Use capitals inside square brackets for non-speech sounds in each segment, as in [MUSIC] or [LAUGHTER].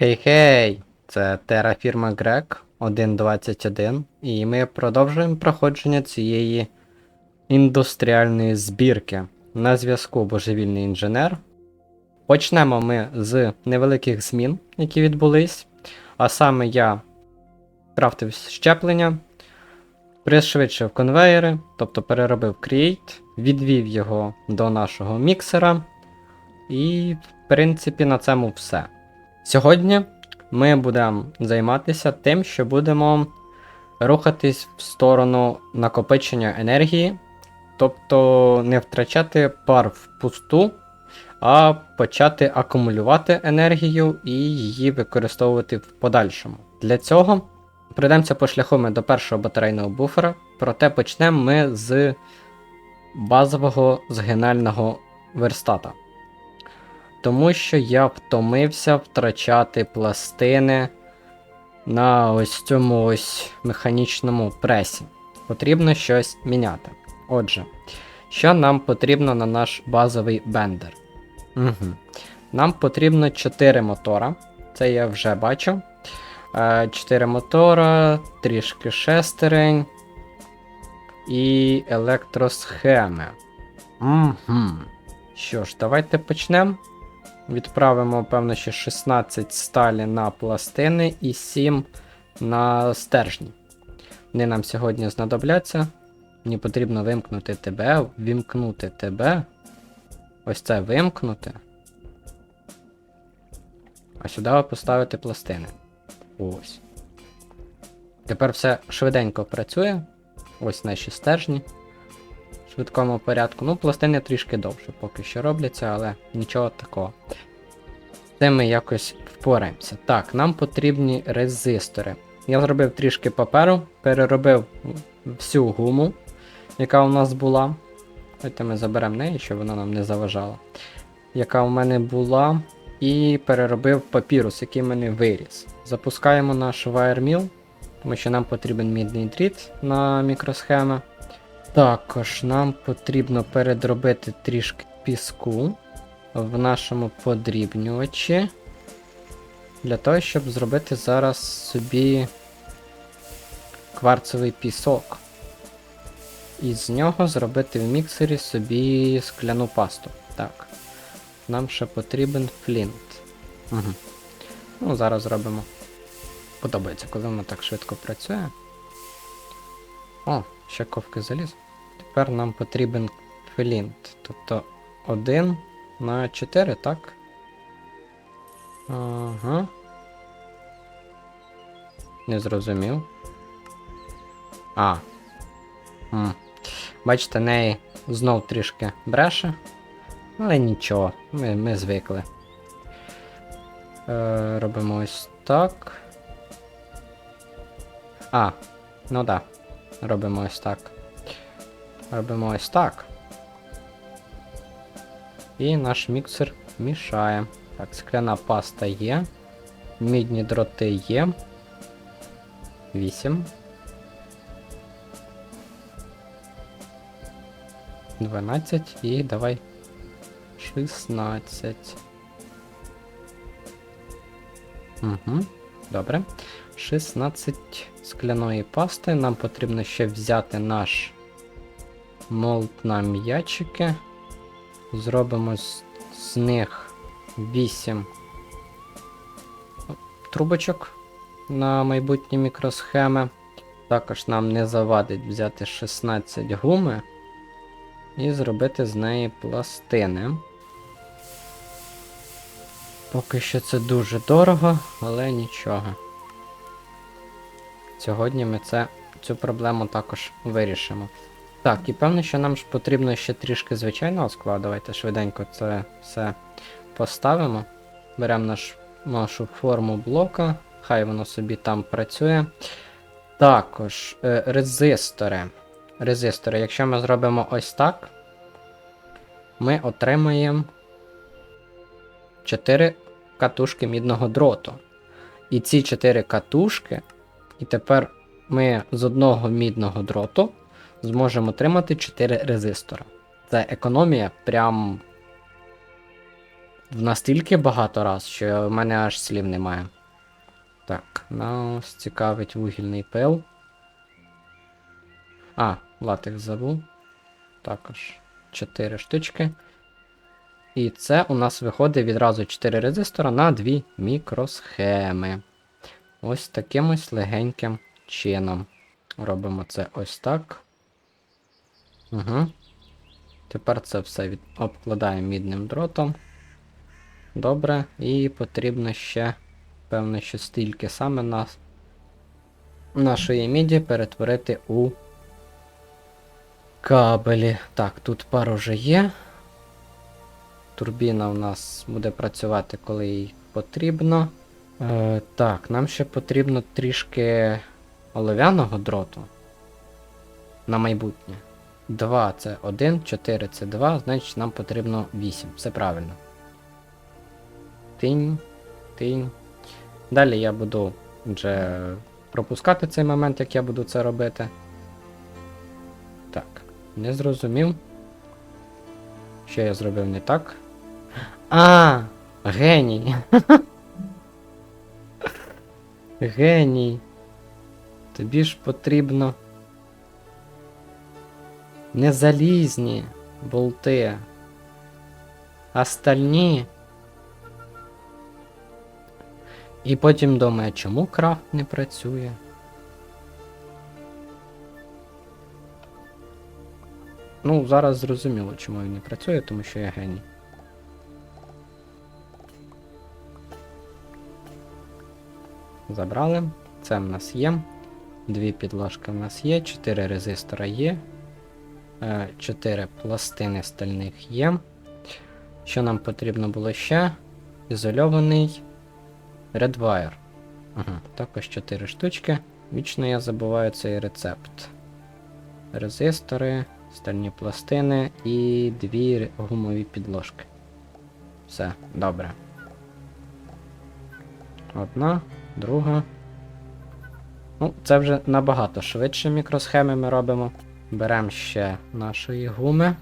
Хей-хей! Це Terraфірма Greg 1.21, і ми продовжуємо проходження цієї індустріальної збірки. На зв'язку Божевільний інженер. Почнемо ми з невеликих змін, які відбулись. А саме я крафтив щеплення, пришвидшив конвейери, тобто переробив Create, відвів його до нашого міксера. І, в принципі, на цьому все. Сьогодні ми будемо займатися тим, що будемо рухатись в сторону накопичення енергії, тобто не втрачати пар впусту, а почати акумулювати енергію і її використовувати в подальшому. Для цього пройдемося по шляху ми до першого батарейного буфера, проте почнемо ми з базового згинального верстата. Тому що я втомився втрачати пластини на ось цьому ось механічному пресі. Потрібно щось міняти. Отже, що нам потрібно на наш базовий бендер? Угу. Нам потрібно 4 мотора. Це я вже бачу. 4 мотора, трішки шестерень і електросхеми. Угу. Що ж, давайте почнемо. Відправимо, певно, ще 16 сталі на пластини і 7 на стержні. Вони нам сьогодні знадобляться. Мені потрібно вимкнути тебе, вімкнути тебе. Ось це вимкнути. А сюди поставити пластини. Ось. Тепер все швиденько працює. Ось наші стержні. Швидкому порядку. Ну, пластини трішки довше поки що робляться, але нічого такого. Цим ми якось впораємося. Так, нам потрібні резистори. Я зробив трішки паперу, переробив всю гуму, яка у нас була. Давайте ми заберемо неї, щоб вона нам не заважала. Яка у мене була. І переробив папірус, який в мене виріс. Запускаємо наш WireMill, тому що нам потрібен мідний дріт на мікросхеми. Також нам потрібно передробити трішки піску в нашому подрібнювачі. Для того, щоб зробити зараз собі кварцевий пісок. І з нього зробити в міксері собі скляну пасту. Так. Нам ще потрібен флінт. Угу. Ну, зараз зробимо. Подобається, коли воно так швидко працює. О, ще ковки заліз. Тепер нам потрібен флінт. Тобто 1 на 4, так? Ага. Не зрозумів. А. М. Бачите, неї знов трішки бреше. Але нічого, ми, ми звикли. Е, робимо ось так. А, ну да. Робимо ось так. Робимо ось так. І наш міксер мішає. Так, скляна паста є. Мідні дроти є. 8. 12 і давай 16. Угу, добре. 16 скляної пасти. Нам потрібно ще взяти наш молд на м'ячики. Зробимо з, з них 8 трубочок на майбутні мікросхеми. Також нам не завадить взяти 16 гуми і зробити з неї пластини. Поки що це дуже дорого, але нічого. Сьогодні ми це, цю проблему також вирішимо. Так, і певно, що нам ж потрібно ще трішки звичайного скла. Давайте швиденько це все поставимо. Беремо наш, нашу форму блока, хай воно собі там працює. Також е, резистори. Резистори, якщо ми зробимо ось так, ми отримаємо 4 катушки мідного дроту. І ці 4 катушки, і тепер ми з одного мідного дроту зможемо отримати 4 резистора. Це економія прям в настільки багато раз, що в мене аж слів немає. Так, нас цікавить вугільний пил. А, латекс забув. Також 4 штучки. І це у нас виходить відразу 4 резистора на 2 мікросхеми. Ось таким ось легеньким чином. Робимо це ось так. Угу. Тепер це все від... обкладаємо мідним дротом. Добре, і потрібно ще, певно, що стільки саме нас нашої міді перетворити у кабелі. Так, тут пар уже є. Турбіна у нас буде працювати, коли їй потрібно. Е, так, нам ще потрібно трішки олов'яного дроту на майбутнє. 2 це 1, 4 це 2, значить нам потрібно 8. Все правильно. Тинь, тинь. Далі я буду вже пропускати цей момент, як я буду це робити. Так, не зрозумів. Що я зробив не так? А, геній. [LAUGHS] Геній. Тобі ж потрібно. Не залізні болти, а стальні. І потім думає, чому крафт не працює. Ну, зараз зрозуміло, чому він не працює, тому що я геній. Забрали. Це в нас є. Дві підложки в нас є, 4 резистора є. 4 пластини стальних є. Що нам потрібно було ще? Ізольований Redwire. Ага, також 4 штучки. Вічно я забуваю цей рецепт. Резистори, стальні пластини і дві гумові підложки. Все, добре. Одна, друга. Ну, це вже набагато швидше мікросхеми ми робимо. Беремо ще нашої гуми.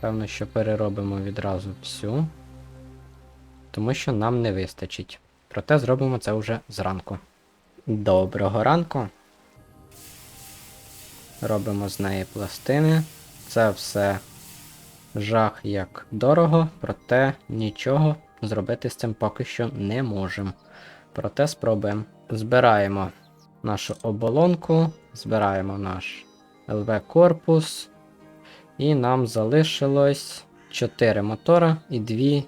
Певно, що переробимо відразу всю. Тому що нам не вистачить. Проте зробимо це вже зранку. Доброго ранку. Робимо з неї пластини. Це все жах як дорого, проте нічого зробити з цим поки що не можемо. Проте спробуємо. Збираємо нашу оболонку, збираємо наш ЛВ корпус. І нам залишилось 4 мотора і 2,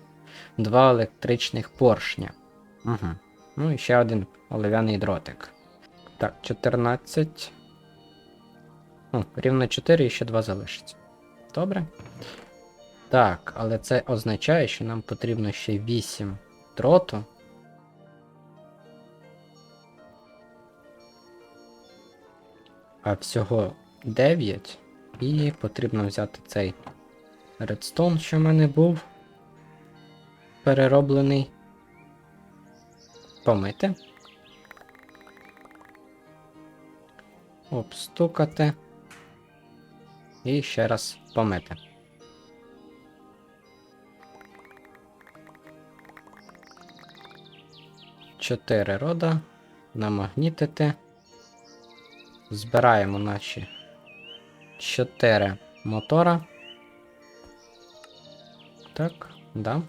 2 електричних поршня. Угу. Ну і ще один олив'яний дротик. Так, 14. Ну, рівно 4 і ще 2 залишиться. Добре. Так, але це означає, що нам потрібно ще 8 дроту. А всього 9. І потрібно взяти цей редстон, що в мене був. Перероблений. Помити. Обстукати. І ще раз помити. Чотири рода. Намагнітити. Збираємо наші 4 мотора. Так, да.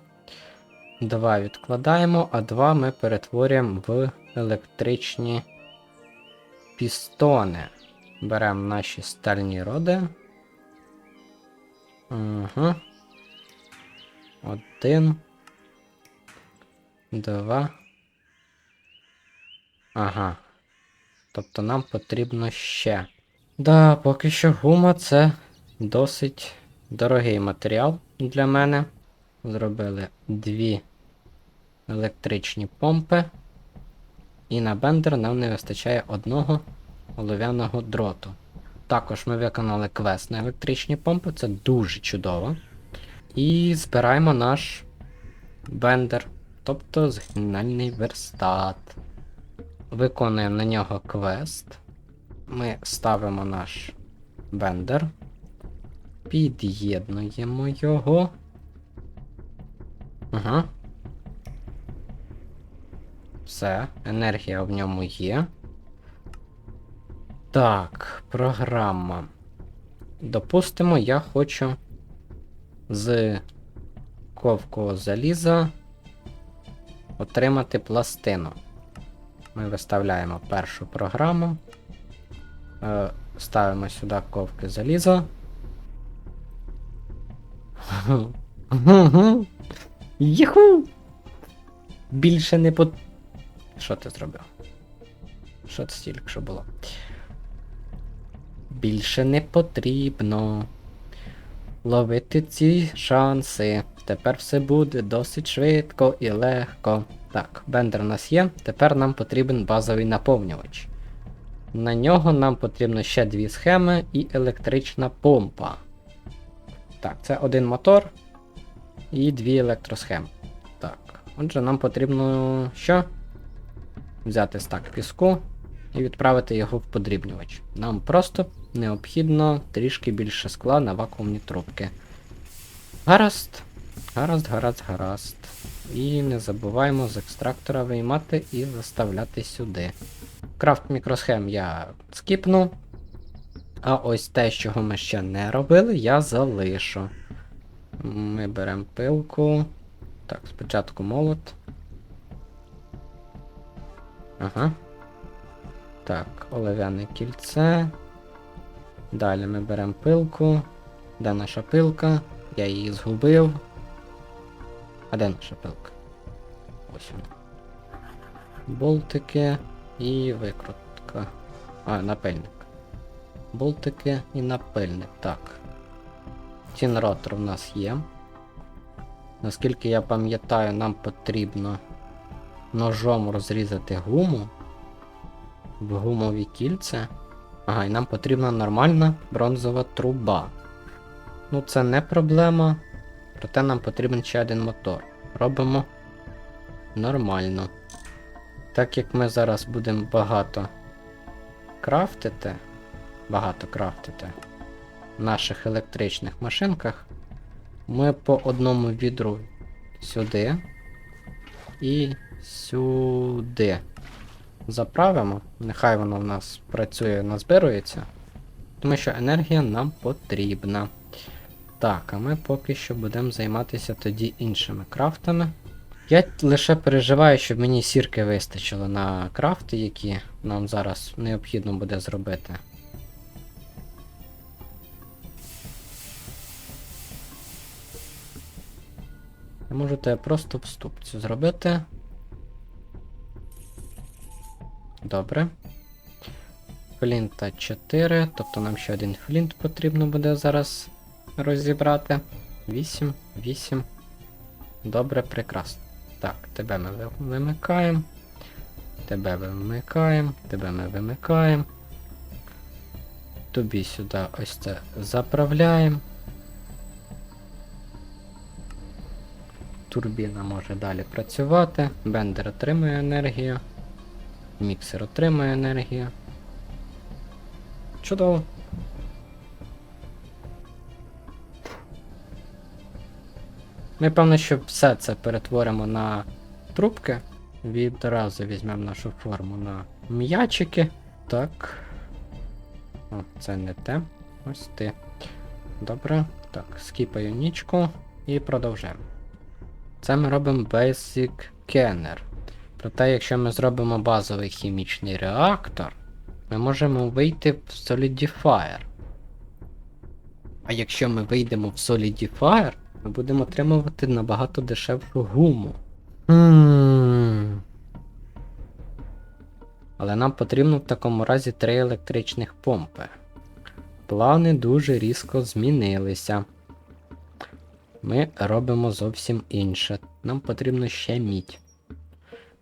Два відкладаємо, а два ми перетворюємо в електричні пістони. Беремо наші стальні роди. Угу. Один. Два. Ага. Тобто нам потрібно ще. Да, поки що гума це досить дорогий матеріал для мене. Зробили дві електричні помпи. І на бендер нам не вистачає одного олов'яного дроту. Також ми виконали квест на електричні помпи, це дуже чудово. І збираємо наш бендер, тобто згинальний верстат. Виконуємо на нього квест. Ми ставимо наш бендер, під'єднуємо його. Ага. Все, енергія в ньому є. Так, програма. Допустимо, я хочу з ковкового заліза отримати пластину. Ми виставляємо першу програму. Е, ставимо сюди ковки заліза. [LAUGHS] Юху! Більше не по. Що ти зробив? Що це тільки що було? Більше не потрібно ловити ці шанси. Тепер все буде досить швидко і легко. Так, бендер у нас є. Тепер нам потрібен базовий наповнювач. На нього нам потрібно ще дві схеми і електрична помпа. Так, це один мотор і дві електросхеми. Так, отже, нам потрібно що? Взяти стак піску і відправити його в подрібнювач. Нам просто необхідно трішки більше скла на вакуумні трубки. Гаразд. Гаразд, гаразд, гаразд. І не забуваємо з екстрактора виймати і заставляти сюди. Крафт мікросхем я скіпну. А ось те, чого ми ще не робили, я залишу. Ми беремо пилку. Так, спочатку молот. Ага. Так, олив'яне кільце. Далі ми беремо пилку. Де наша пилка? Я її згубив. А де наша пилка? Ось вона. Болтики і викрутка. А, напильник. Болтики і напильник. Так. Тінротор в нас є. Наскільки я пам'ятаю, нам потрібно ножом розрізати гуму в гумові кільце. Ага, і нам потрібна нормальна бронзова труба. Ну, це не проблема. Проте нам потрібен ще один мотор. Робимо нормально. Так як ми зараз будемо багато крафтити, багато крафтити в наших електричних машинках, ми по одному відру сюди і сюди заправимо. Нехай воно в нас працює, назбирується. Тому що енергія нам потрібна. Так, а ми поки що будемо займатися тоді іншими крафтами. Я лише переживаю, щоб мені сірки вистачило на крафти, які нам зараз необхідно буде зробити. Я можу тебе просто вступцю зробити. Добре. Флінта 4, тобто нам ще один флінт потрібно буде зараз розібрати. 8, 8. Добре, прекрасно. Так, тебе ми вимикаємо. Тебе вимикаємо, тебе ми вимикаємо. Тобі сюди ось це заправляємо. Турбіна може далі працювати. Бендер отримує енергію. Міксер отримує енергію. Чудово. Ми, певно, що все це перетворимо на трубки. Відразу візьмемо нашу форму на м'ячики. Так. О, це не те. Ось ти. Добре. Так, скіпаю нічку і продовжуємо. Це ми робимо Basic Canner. Проте, якщо ми зробимо базовий хімічний реактор, ми можемо вийти в Solidifier. А якщо ми вийдемо в Solidifier, ми будемо отримувати набагато дешевшу гуму. Але нам потрібно в такому разі три електричних помпи. Плани дуже різко змінилися. Ми робимо зовсім інше. Нам потрібно ще мідь.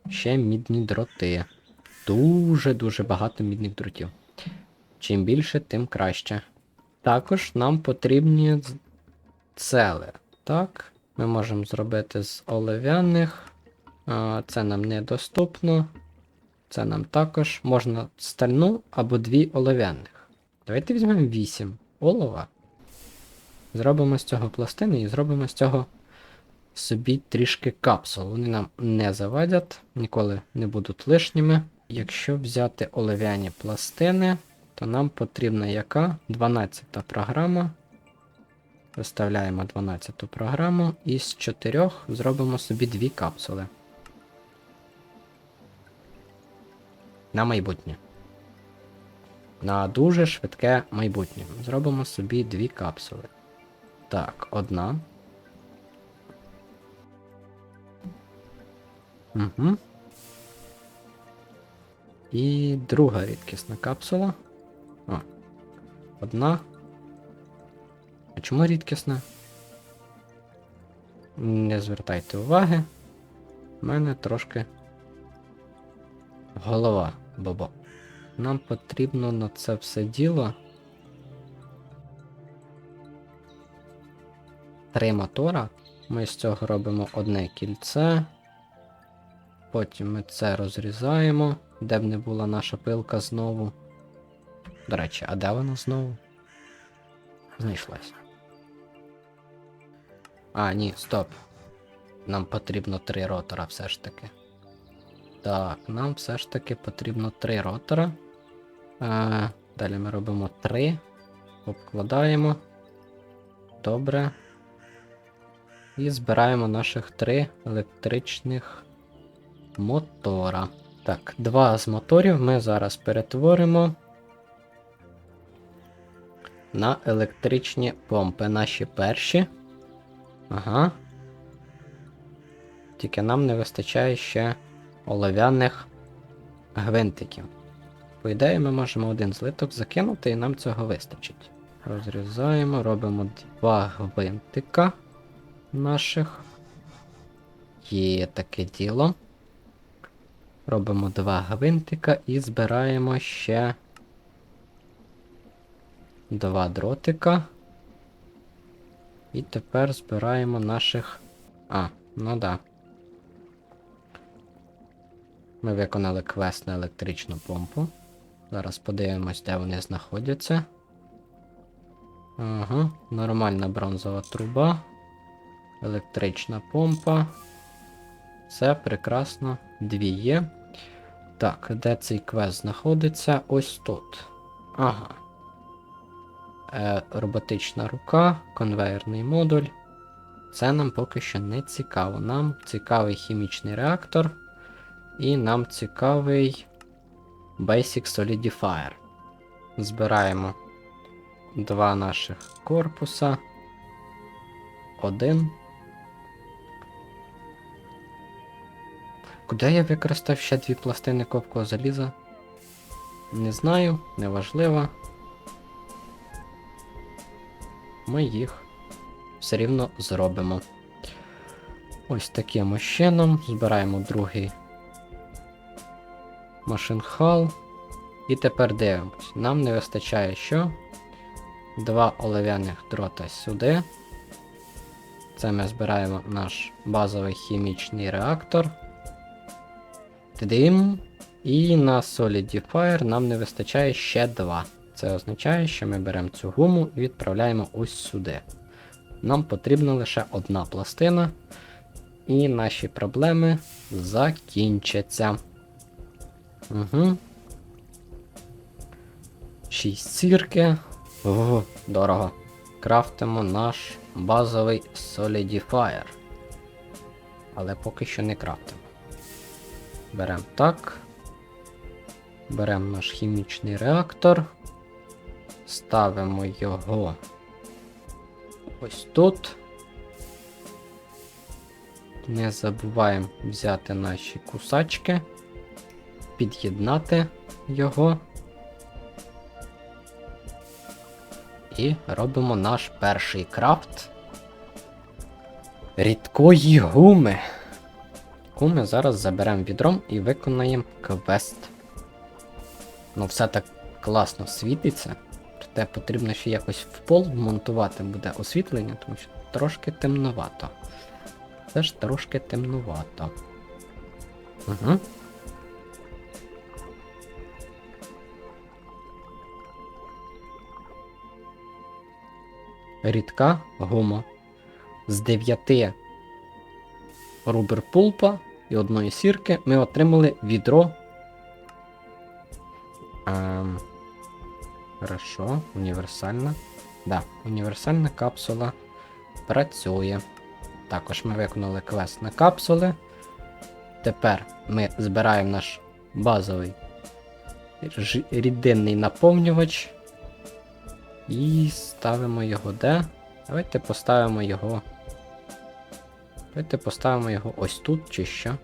Ще мідні дроти. Дуже-дуже багато мідних дротів. Чим більше, тим краще. Також нам потрібні цели. Так, ми можемо зробити з олив'яних. Це нам недоступно. Це нам також можна стальну або дві олив'яних. Давайте візьмемо 8 олова. Зробимо з цього пластини і зробимо з цього собі трішки капсул. Вони нам не завадять, ніколи не будуть лишніми. Якщо взяти олив'яні пластини, то нам потрібна яка? 12 програма. Виставляємо 12 програму і з 4 зробимо собі дві капсули. На майбутнє. На дуже швидке майбутнє. Зробимо собі дві капсули. Так, одна. Угу. І друга рідкісна капсула. О. Одна. А чому рідкісна? Не звертайте уваги. У мене трошки голова, бобо. Нам потрібно на це все діло. Три мотора. Ми з цього робимо одне кільце. Потім ми це розрізаємо, де б не була наша пилка знову. До речі, а де вона знову? Знайшлася. А, ні, стоп. Нам потрібно три ротора все ж таки. Так, нам все ж таки потрібно три ротора. Е, далі ми робимо три. Обкладаємо. Добре. І збираємо наших три електричних мотора. Так, два з моторів ми зараз перетворимо на електричні помпи. Наші перші. Ага. Тільки нам не вистачає ще олов'яних гвинтиків. По ідеї, ми можемо один злиток закинути, і нам цього вистачить. Розрізаємо, робимо два гвинтика наших. Є таке діло. Робимо два гвинтика і збираємо ще два дротика. І тепер збираємо наших. А, ну да. Ми виконали квест на електричну помпу. Зараз подивимось, де вони знаходяться. Ага, нормальна бронзова труба. Електрична помпа. Все прекрасно. Дві є. Так, де цей квест знаходиться? Ось тут. Ага. Е, роботична рука, конвейерний модуль. Це нам поки що не цікаво. Нам цікавий хімічний реактор. І нам цікавий Basic Solidifier. Збираємо два наших корпуса. Один. Куди я використав ще дві пластини ковкого заліза? Не знаю, неважливо. Ми їх все рівно зробимо. Ось таким чином. Збираємо другий машинхал. І тепер дивимось. Нам не вистачає що? Два олов'яних дрота сюди. Це ми збираємо наш базовий хімічний реактор. Тдим. І на Solidifier нам не вистачає ще два. Це означає, що ми беремо цю гуму і відправляємо ось сюди. Нам потрібна лише одна пластина. І наші проблеми закінчаться. Угу. 6 сірки. Ого, дорого. Крафтимо наш базовий Solidifier. Але поки що не крафтимо. Беремо так. Беремо наш хімічний реактор. Ставимо його ось тут. Не забуваємо взяти наші кусачки, під'єднати його. І робимо наш перший крафт рідкої гуми. Гуми зараз заберемо відром і виконаємо квест. Ну, все так класно світиться. Проте потрібно ще якось в пол вмонтувати буде освітлення, тому що трошки темновато. Це ж трошки темнувато. Угу. Рідка гума з 9 рубер пулпа і одної сірки ми отримали відро. Ем, хорошо, універсальна. Да, універсальна капсула працює. Також ми виконали квест на капсули. Тепер ми збираємо наш базовий рідинний наповнювач. І ставимо його де? Давайте поставимо його. Давайте поставимо його ось тут чи що.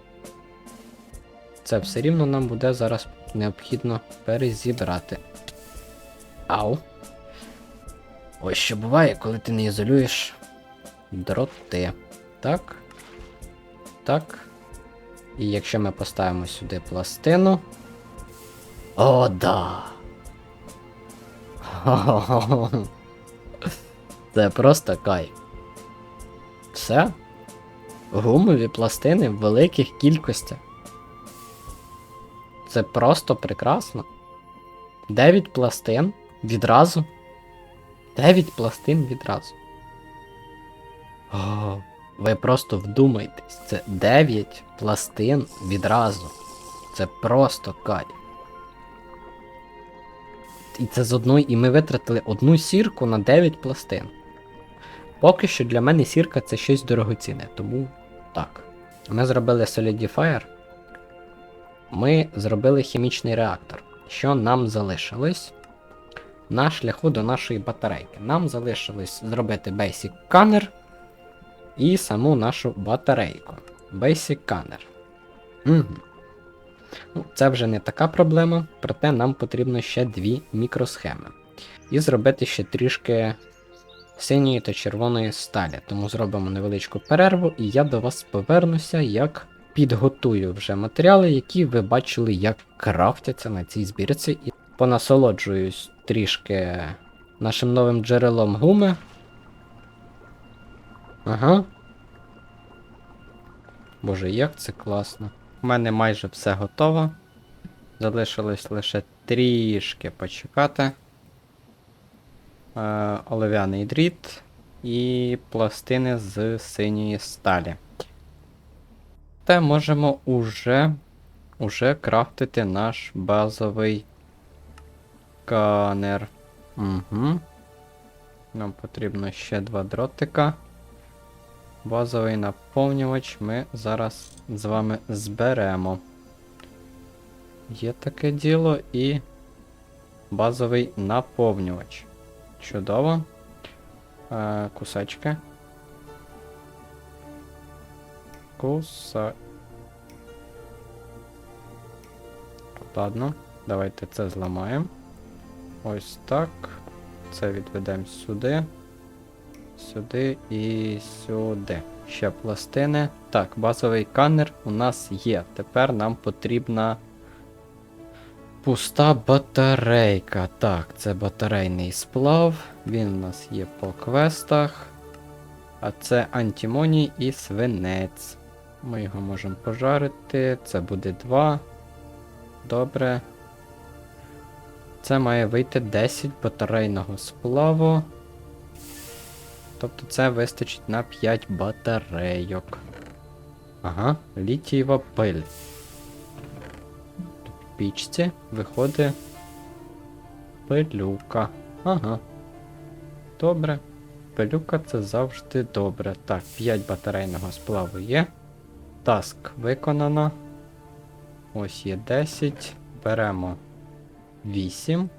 Це все рівно нам буде зараз необхідно перезібрати. Ау. Ось що буває, коли ти не ізолюєш дроти. Так. Так. І якщо ми поставимо сюди пластину. О, да! [LAUGHS] Це просто кайф. Все. Гумові пластини в великих кількостях. Це просто прекрасно. 9 пластин відразу. 9 пластин відразу. О, ви просто вдумайтесь, це 9 пластин відразу. Це просто кайф. І це з одної, і ми витратили одну сірку на 9 пластин. Поки що для мене сірка це щось дорогоцінне, тому так. Ми зробили Solidifier. Ми зробили хімічний реактор. Що нам залишилось? На шляху до нашої батарейки. Нам залишилось зробити Basic Canner і саму нашу батарейку. Basic Canner. Угу. Ну, це вже не така проблема, проте нам потрібно ще дві мікросхеми. І зробити ще трішки синьої та червоної сталі. Тому зробимо невеличку перерву, і я до вас повернуся, як підготую вже матеріали, які ви бачили, як крафтяться на цій збірці. Понасолоджуюсь трішки нашим новим джерелом гуми. Ага. Боже, як це класно. У мене майже все готово. Залишилось лише трішки почекати. Е, олив'яний дріт і пластини з синьої сталі. Та можемо уже, уже крафтити наш базовий канер. Угу. Нам потрібно ще два дротика. Базовий наповнювач ми зараз з вами зберемо. Є таке діло і базовий наповнювач. Чудово. Е, кусачки. Куса. Ладно, давайте це зламаємо. Ось так. Це відведемо сюди. Сюди і сюди. Ще пластини. Так, базовий канер у нас є. Тепер нам потрібна пуста батарейка. Так, це батарейний сплав. Він у нас є по квестах. А це антимоній і свинець. Ми його можемо пожарити. Це буде 2. Добре. Це має вийти 10 батарейного сплаву. Тобто це вистачить на 5 батарейок. Ага, літієва пиль. Тут в пічці виходить пилюка. Ага. Добре. Пилюка це завжди добре. Так, 5 батарейного сплаву є. Таск виконано. Ось є 10. Беремо 8.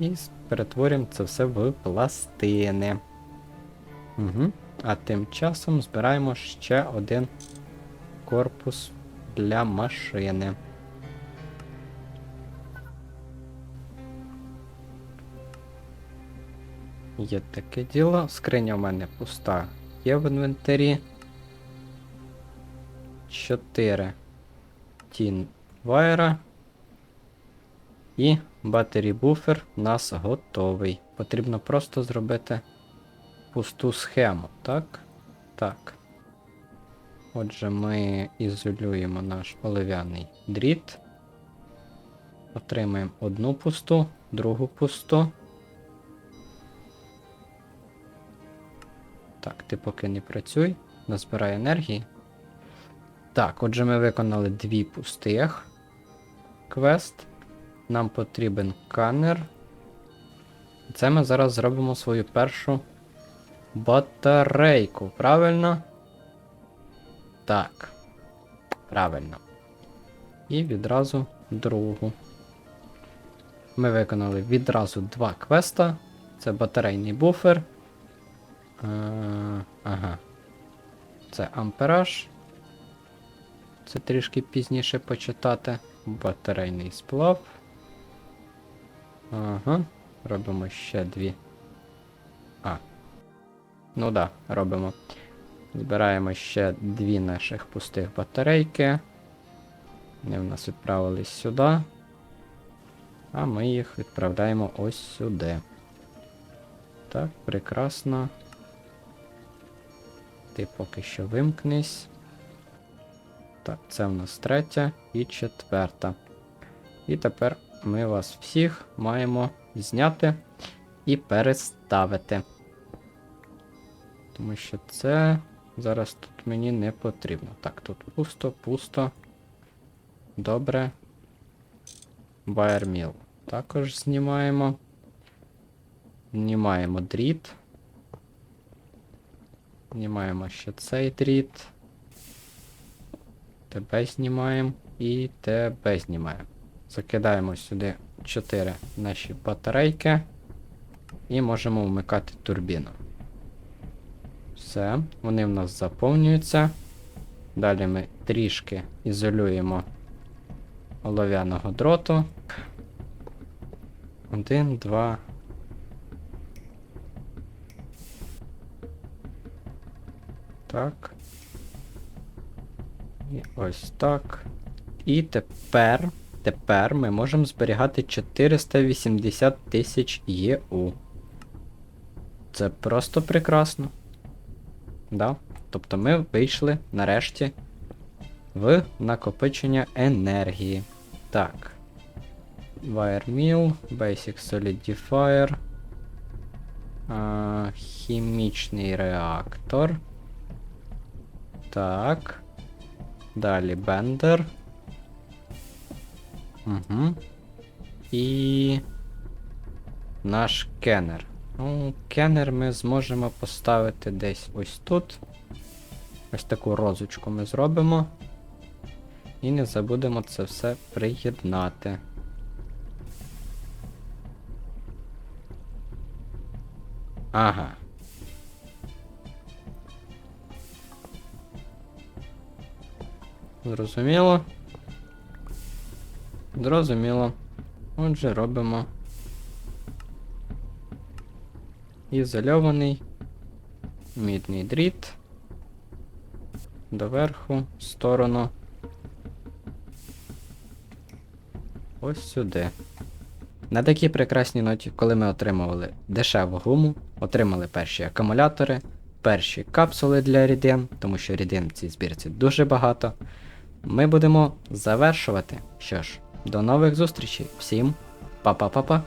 І перетворюємо це все в пластини. Угу. А тим часом збираємо ще один корпус для машини. Є таке діло. Скриня в мене пуста. Є в інвентарі. 4 тін вайра. І батарі буфер у нас готовий. Потрібно просто зробити пусту схему, так? Так. Отже, ми ізолюємо наш олив'яний дріт. Отримаємо одну пусту, другу пусту. Так, ти поки не працюй, назбирай енергії. Так, отже, ми виконали дві пустих квест. Нам потрібен канер. Це ми зараз зробимо свою першу батарейку, правильно? Так. Правильно. І відразу другу. Ми виконали відразу два квеста. Це батарейний буфер. Е, ага. Це ампераж. Це трішки пізніше почитати. Батарейний сплав. Ага. Робимо ще дві. А. Ну да, робимо. Збираємо ще дві наших пустих батарейки. Вони в нас відправились сюди. А ми їх відправляємо ось сюди. Так, прекрасно. Ти поки що вимкнись. Так, це в нас третя і четверта. І тепер ми вас всіх маємо зняти і переставити. Тому що це зараз тут мені не потрібно. Так, тут пусто, пусто. Добре. Байерміл. Також знімаємо. Знімаємо дріт. Знімаємо ще цей дріт. Тебе знімаємо і тебе знімаємо. Закидаємо сюди 4 наші батарейки. І можемо вмикати турбіну. Все, вони в нас заповнюються. Далі ми трішки ізолюємо олов'яного дроту. Один, два. Так. І ось так. І тепер, тепер ми можемо зберігати 480 тисяч ЄУ. Це просто прекрасно. Да? Тобто ми вийшли нарешті в накопичення енергії. Так. Wire Mill, Basic Solidifier. А, хімічний реактор. Так. Далі бендер. Угу. І. Наш кеннер. Ну, кеннер ми зможемо поставити десь ось тут. Ось таку розочку ми зробимо. І не забудемо це все приєднати. Ага. Зрозуміло. Зрозуміло. Отже, робимо ізольований мідний дріт доверху, в сторону. Ось сюди. На такій прекрасній ноті, коли ми отримували дешеву гуму, отримали перші акумулятори, перші капсули для рідин, тому що рідин в цій збірці дуже багато. Ми будемо завершувати. Що ж, до нових зустрічей. Всім па-па-па-па.